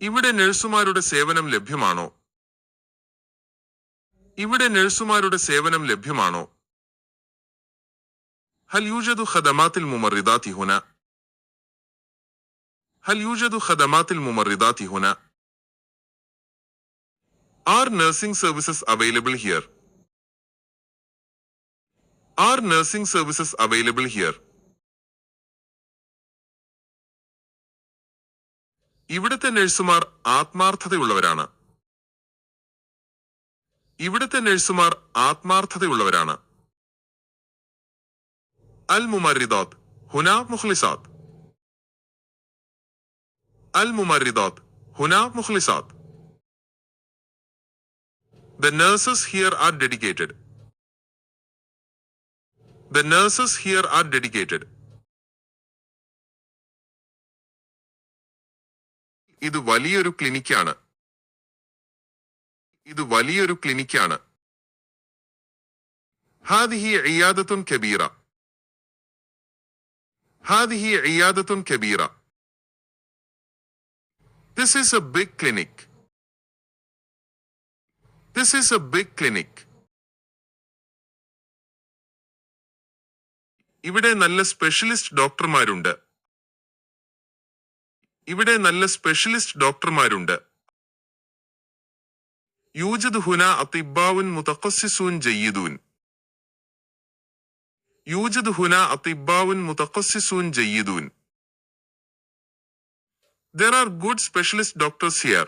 ഇവിടെ നഴ്സുമാരുടെ സേവനം ലഭ്യമാണോ ഇവിടെ നഴ്സുമാരുടെ സേവനം ലഭ്യമാണോ هل يوجد ഖദമാത്തിൽ الممرضات هنا؟ هل يوجد ഖദമാത്തിൽ الممرضات هنا؟ Are nursing services available here are nursing services available here ഇവിടുത്തെ നഴ്സുമാർ ആത്മാർത്ഥതയുള്ളവരാണ് ഇവിടുത്തെ നഴ്സുമാർ ആത്മാർത്ഥതയുള്ളവരാണ് അൽ മുമറിദാത്ത് ഹുന മുഖ്ലിസാത്ത് അൽ മുമറിദാത്ത് ഹുന മുഖ്ലിസാത്ത് The nurses here are dedicated. The nurses here are dedicated. ഇത് വലിയൊരു ക്ലിനിക്കാണ്. ഇത് വലിയൊരു ക്ലിനിക്കാണ്. ഹാദിഹി ഇയാദത്തുൻ കബീറ. ഹാദിഹി ഇയാദത്തുൻ കബീറ. This is a big clinic this is a big clinic ഇവിടെ നല്ല സ്പെഷ്യലിസ്റ്റ് ഡോക്ടർമാരുണ്ട് ഇവിടെ നല്ല സ്പെഷ്യലിസ്റ്റ് ഡോക്ടർമാരുണ്ട് യൂജദ് ഹുന അത്തിബാവുൻ മുതഖസ്സിസൂൻ ജയ്യിദൂൻ യൂജദ് ഹുന അത്തിബാവുൻ മുതഖസ്സിസൂൻ ജയ്യിദൂൻ There are good specialist doctors here.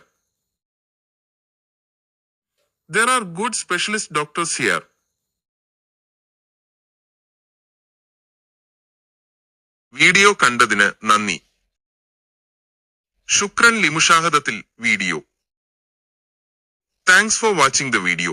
There are good specialist doctors here. Video കണ്ടതിന് നന്ദി ശുക്രൻ ലിമുഷാഹദത്തിൽ video. Thanks for watching the video